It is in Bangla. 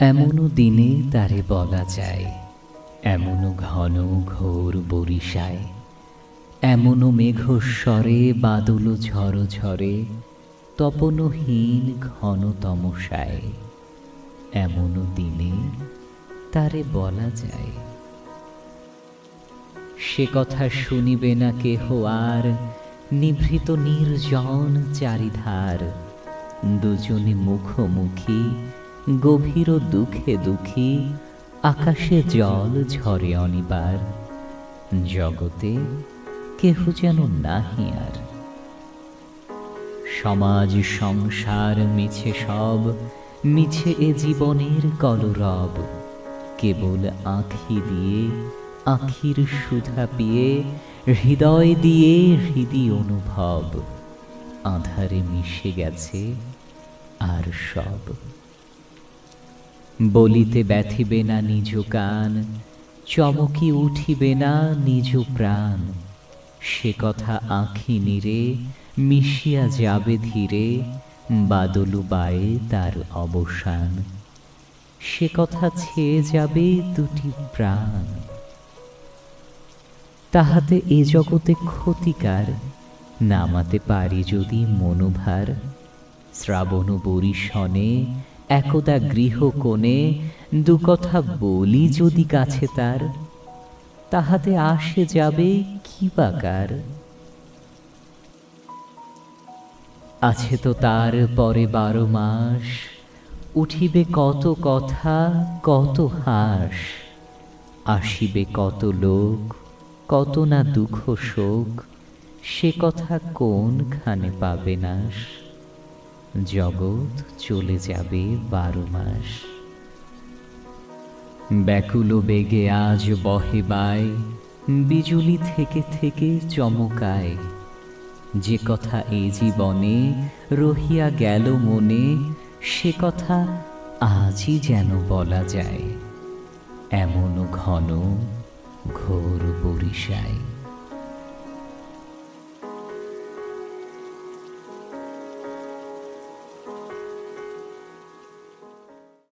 এমনও দিনে তারে বলা যায় এমনও ঘন ঘোর বরিশায়। এমনও মেঘস্বরে, বাদল ঝড় ঝরে, তপনহীন ঘন তমসায়। এমনও দিনে তারে বলা যায়। সে কথা শুনিবে না কেহ আর, নিভৃত নির্জন চারিধার। দুজনে মুখোমুখি, গভীর দুঃখে দুঃখী, আকাশে জল ঝরে অনিবার। জগতে কেহ যেন নাহি আর। সমাজ সংসার মিছে সব, মিছে এ জীবনের কলরব। কেবল আঁখি দিয়ে, আখির সুধা পিয়ে, হৃদয় দিয়ে হৃদি অনুভব। আধারে মিশে গেছে আর সব। বলিতে ব্যথিবে না নিজ কান, চমকি উঠিবে না নিজ প্রাণ। সে কথা আঁখি নিরে, মিশিয়া যাবে ধীরে, বাদলু বায়ে তার অবসান। সে কথা ছেয়ে যাবে দুটি প্রাণ। তাহাতে এ জগতে ক্ষতিকার, নামাতে পারি যদি মনোভার। শ্রাবণ বরিশনে একদা গৃহ কোণে দু কথা বলি যদি কাছে তার। তাহাতে আসে যাবে কি আছে তো তার পরে বারো মাস, উঠিবে কত কথা, কত হাস, আসিবে কত লোক, কত না দুঃখ শোক, সে কথা কোনখানে পাবে নাশ? জগৎ চলে যাবে বারো মাস। ব্যাকুল বেগে আজ বহে বায় বিজুলি থেকে থেকে চমকায়। যে কথা এই জীবনে রহিয়া গেল মনে, সে কথা আজই যেন বলা যায়। এমন ঘন ঘোর বরিশায়।